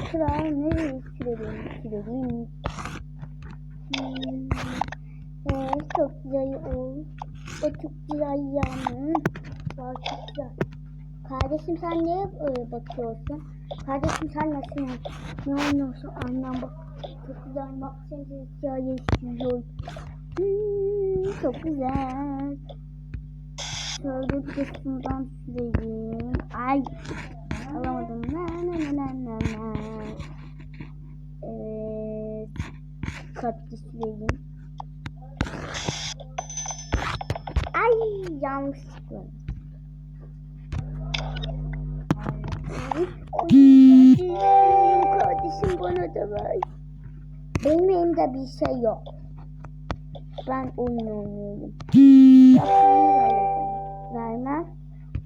kral ne sürelim sürelim. Hmm. Ee, çok güzel o. O çok güzel yani. Var. Kardeşim sen neye e, bakıyorsun? Kardeşim sen nasılsın? Ne oynuyorsun? Annem bak. Çok güzel bak sen hikaye istiyor. Hmm, çok güzel. Şöyle bir de süreyim. Ay. Alamadım. Na na na na na. Evet. Katlı süreyim. Ay yanlışlıkla. Kardeşim bana da ver. Benim elimde bir şey yok. Ben oyun oynuyorum. Vermem.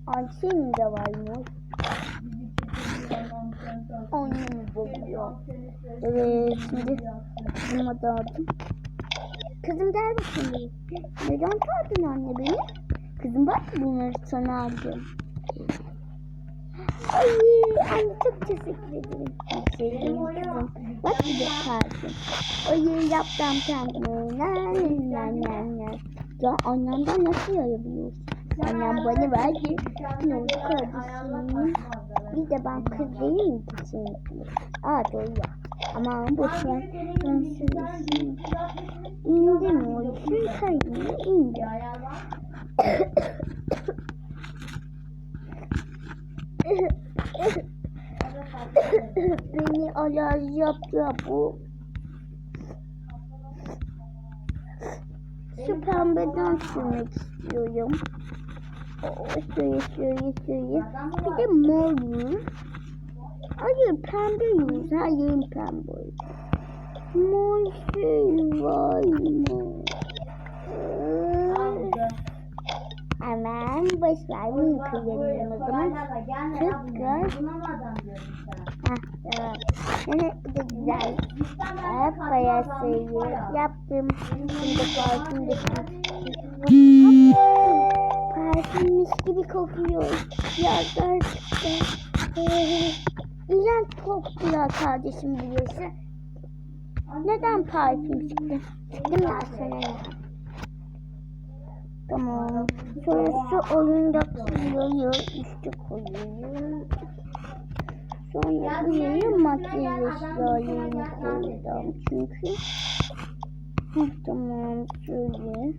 Ay senin de var mı? Oyunumu bozuyor. Evet şimdi kızıma dağıttım. Kızım gel bakayım. Neden çağırdın anne beni? Kızım bak bunları sana aldım. Ay anne çok teşekkür ederim. Sevgilim kızım. Bak bir de kalsın. Ay yaptım kendime. Na na na na. Ya annemden nasıl yayabiliyorsun? Annem bana verdi. Ne oldu kardeşim? Bir de ben kız değil miyim kesinlikle? Aa doğru ya. Ama boş ver. Ben söylesin. İndi mi olsun sayını indi. Beni alerji yapıyor bu. Şu pembeden sürmek istiyorum. Şöyle şöyle şöyle. Bir de mor yüz. Hayır pembe yüz. Yerim pembe. Mor şey var mı? Aman boş ver bunu kıyalım o zaman. Çok güzel. Heh. Evet, da güzel. Hep bayağı seviyorum. Yaptım. Şimdi parfüm de Parfümmiş gibi kokuyor. Ya gerçekten. Ee, İğrenç koktular kardeşim biliyorsun. Neden parfüm çıktı? Çıktı mı sana ya? Tamam. Şu oyundaki yayı üstü koyuyorum. Sonra buraya makyaj eşyalarını koyacağım çünkü. Heh, tamam şöyle.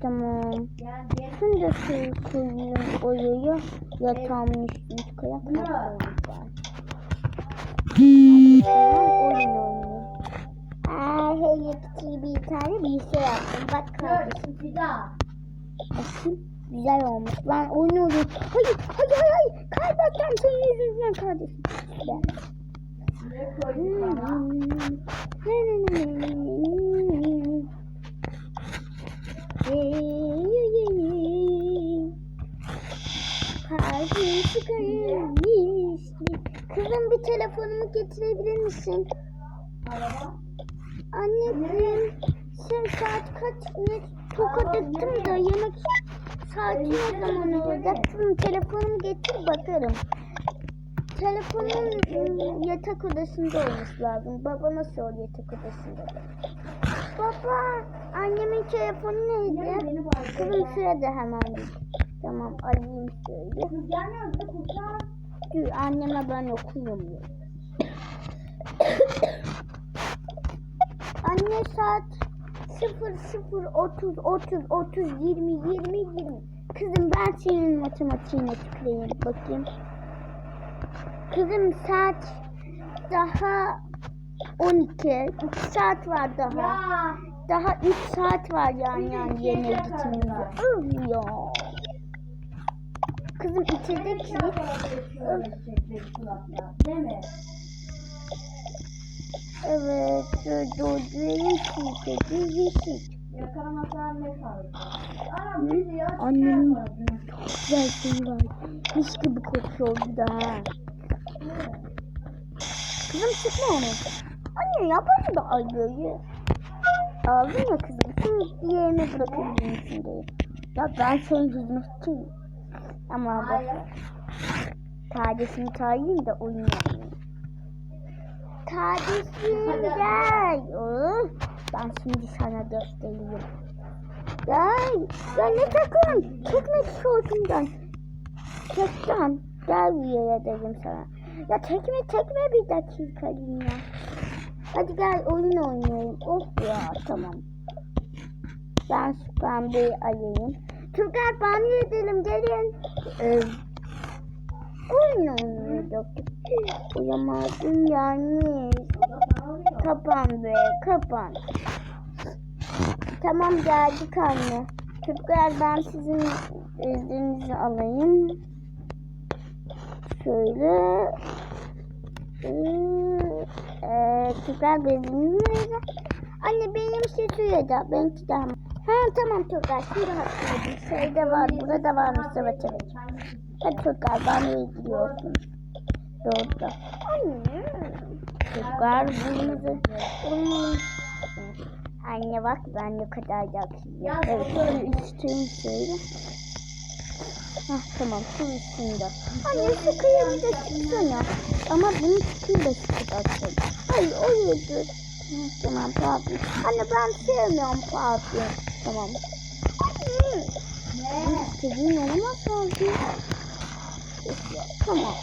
Tamam. Da şöyle koyayım oraya. Yatağımın üstüne oynuyor. Aa, Kitty bir tane bir şey yaptım. Bak kardeşim. Bakayım. Güzel olmuş. Ben oynuyorum. Hayır, hayır, hayır. Kaybedeceğim senin yüzünden kardeşim. Gel. Kalbim çıkarmış. Kızım bir telefonumu getirebilir misin? Anneciğim sen saat kaç ne çok acıktım da yemek saati ne zaman olacak? Telefonumu getir bakarım. Telefonun ıı, yatak odasında olması lazım. Baba nasıl yatak odasında? Baba annemin telefonu neydi? Kızım şurada hemen. Tamam alayım şöyle. Dur anneme ben okuyamıyorum. Anne saat 0 0 30 30 30 20 20 20. Kızım ben senin matematiğine tüküreyim bakayım. Kızım saat daha 12. 2 saat var daha. Daha 3 saat var yani, yani yemeğe gitmemize. Öf ya. Kızım içeride kilit. Evet, dördüğüm şirketi yeşil. Annemin çok güzel şeyi var. Mis gibi kokuyor bir daha. Kızım çıkma onu. Anne ya bana da böyle. Aldın ya kızım. Şimdi diğerine bırakabilir misin diye. Ya ben senin hizmetçiyim. Ama bak. Kardeşimi çağırayım da oyun oynayayım. Kardeşim gel. Ben şimdi sana göstereyim. Gel. Ya ne takın? Çekme şortumdan. Çekeceğim. Gel buraya dedim sana. Ya çekme çekme bir dakika ya. Hadi gel oyun oynayalım. Of ya tamam. Ben şu pembeyi alayım. Çocuklar banyo edelim gelin. Ee, oyun oynuyorduk. Uyamadım yani. Kapan be kapan. Tamam geldik anne. Çocuklar ben sizin izninizi alayım. Şöyle. Ee, çocuklar bezini? Anne benim şey suyada. Benimki de ama. Ha tamam çocuklar şimdi hatırladım. Şeyde var burada varmış evet evet. Hadi çocuklar banyoya gidiyorsun. Doğru. Anne. Çocuklar burnumuzu. Anne bak ben ne kadar yakışıyorum. Evet şu üstüm şöyle. Hah tamam şu üstünde. Anne şu kıyafı da çıksana. Ama bunu çıkıyla çıkacaksın. Hayır o. Hı, Tamam pardon. Anne ben sevmiyorum pardon. Tamam. Ne? İstediğin olamaz pardon. Tamam.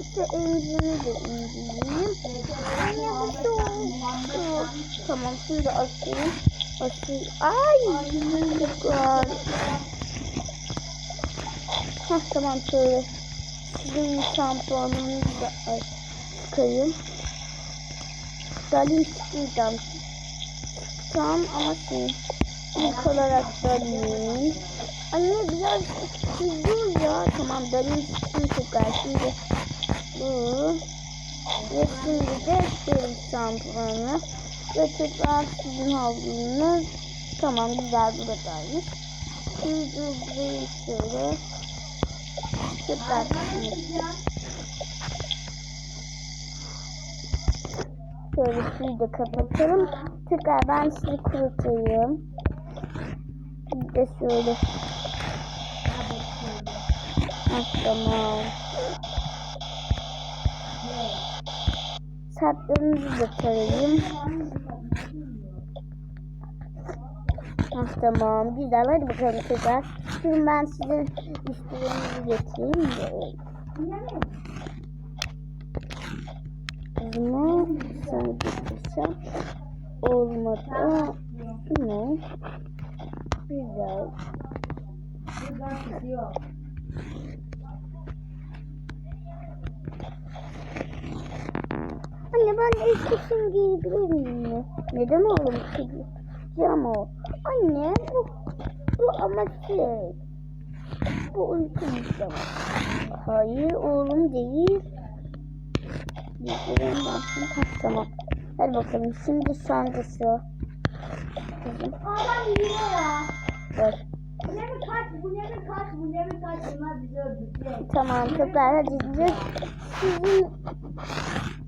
İşte elini de indireyim. Anne bu soğuk. Tamam şimdi açayım. Açayım. Ay. Güzel. Hah tamam şöyle. Sizin şampuanınızı da ay, sıkayım. Dalim sıkacağım. Tamam ama şey. İlk olarak dalim. Anne biraz kızıyor ya. Tamam dalim sıktım tekrar. Şimdi bu. Ve şimdi de benim şampuanı. Ve tekrar sizin havlunuz. Tamam güzel buradaymış. Şimdi burayı şöyle. Tekrar Şöyle suyu da kapatalım. Tekrar ben sizi kurutayım. Bir de şöyle. Ah, tamam. Saçlarınızı da tarayayım. Ah tamam güzel hadi bakalım tekrar. Şimdi ben sizin üstlerinizi getireyim de. Kızıma sana getirsem olmadı. Şunu güzel. Anne ben eskisini giyebilir miyim? Neden oğlum kızım o? Anne bu bu ama şey bu uyku mutlama. Hayır oğlum değil. Bilgilerin başını kaç tamam. Hadi bakalım şimdi sancısı. Kızım Adam yine ya. dur. Bu ne mi kaç, bu ne mi kaç, bu ne mi kaç, bunlar bizi öldürecek. Tamam çocuklar hadi sizin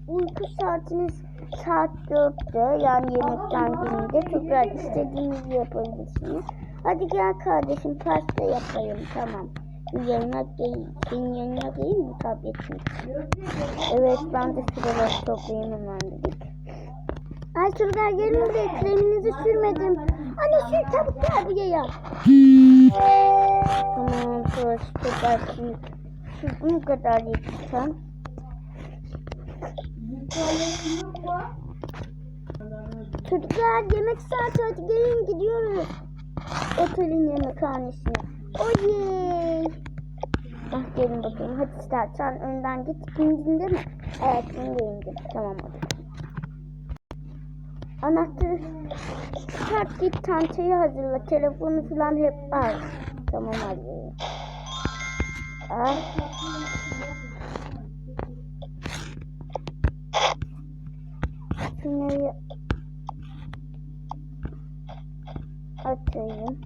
uyku saatiniz saat 4'te yani yemekten gününde çocuklar istediğinizi yapabilirsiniz. Hadi gel kardeşim pasta yapayım tamam. Yanına gelin. Senin yanına gelin mi tabletin? Evet ben de şuraları toplayayım hemen dedik. Ay çocuklar gelin buraya kreminizi sürmedim. Anne sür çabuk gel buraya. Tamam şurası çocuklar şimdi şu bu kadar yetişen. Çocuklar yemek saati hadi gelin gidiyoruz. Otelin yemekhanesine. Oley. Ah gelin bakalım. Hadi istersen önden git. İndin değil mi? Evet şimdi indim. Tamam hadi. Anahtarı çıkart git çantayı hazırla. Telefonu falan hep var. Tamam hadi. Ah. Şunları atayım.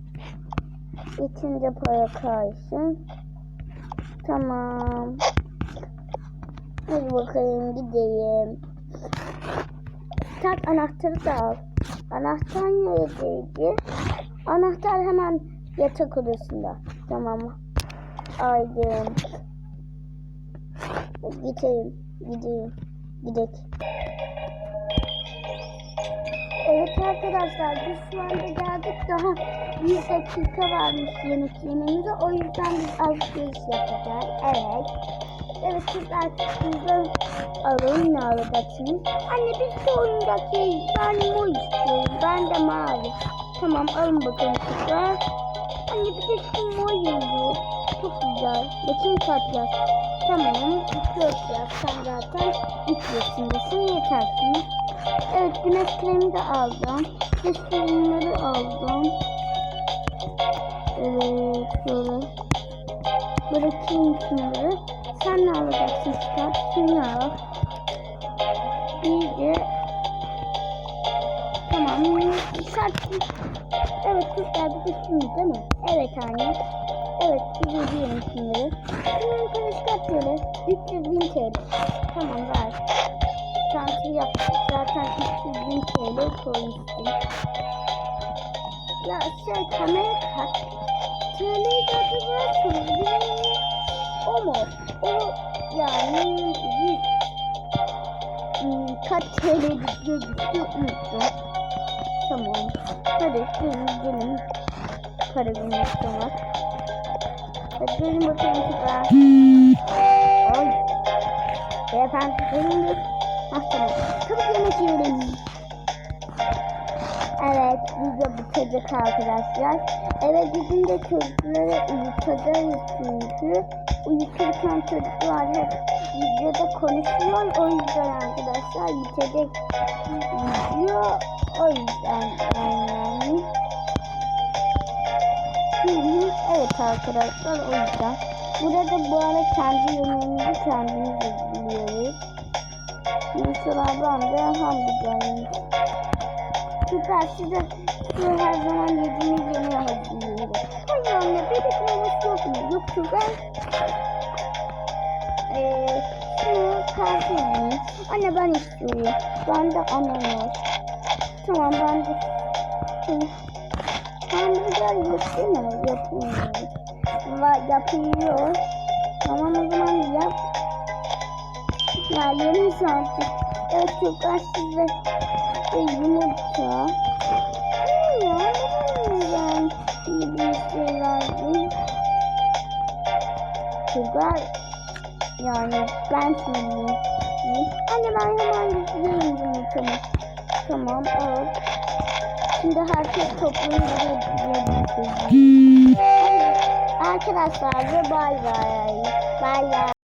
İçince para kaysın. Tamam. Hadi bakalım gideyim. Tak anahtarı da al. Anahtar neredeydi? Anahtar hemen yatak odasında. Tamam. Aldım. Gideyim. Gideyim. Gidek. Evet arkadaşlar biz şu anda geldik daha bir dakika varmış yemek yememize o yüzden biz alışveriş yapacağız. Evet. Evet siz artık bizden alın ne alacaksınız? Anne biz de oyuncak değil. Ben mor istiyorum. Ben de mavi. Tamam alın bakalım kızlar. Anne bir de şu mor yazıyor. Çok güzel. Bakayım yaz. Tamam. 4 yaz. Sen zaten 3 yaşındasın. Yetersin. Evet güneş kremi de aldım. Ve şunları aldım. Evet şöyle. Bırakayım şunları. Sen ne alacaksın Çıkar? Şunu al. Bir de Tamam. Şart. Evet kızlar bir şunu değil mi? Evet anne. Evet biz ödeyelim şunları. Parası kaç TL? 300 bin TL. Tamam ver. Çantayı yaptık. Zaten 300 bin TL koymuştum. Ya şey kamera kaç? TL'yi sorabilir miyim? O mu? O yani 100 hmm, kaç TL gözüktü unuttum. Tamam. Hadi gelin gelin. Para günlük var. Hadi gelin bakalım. Ay. Beyefendi gelin tamam. Tabii yemek yiyelim. Evet biz de bitecek arkadaşlar. Eve gidince çocukları uyutacağız çünkü. Uyuturken çocuklar hep videoda konuşuyor. O yüzden arkadaşlar bitecek video. O yüzden yani. Evet arkadaşlar o yüzden. Burada bu ara kendi yemeğimizi kendimiz hazırlıyoruz. Mesela ben de hamburger yemiş. Süper size şu her zaman yediğimiz yemeği hazırlıyorum. Hayır anne bebek maması yok mu? Yok ki ben eee şu karşı yiyeyim. Anne ben istiyorum. Ben de ananas. Tamam ben de hamburger mi? Yapılmıyor. Va yapılıyor. Tamam o zaman yap. Ya yarım saattir. Evet çocuklar size ve yumurta. Ya? Neden iyi bir şey verdim? Çocuklar yani ben şimdi Anne ben hemen yiyeyim yumurtamı. Tamam al. Şimdi herkes toplanıyor Arkadaşlar bay bay. Bay bay.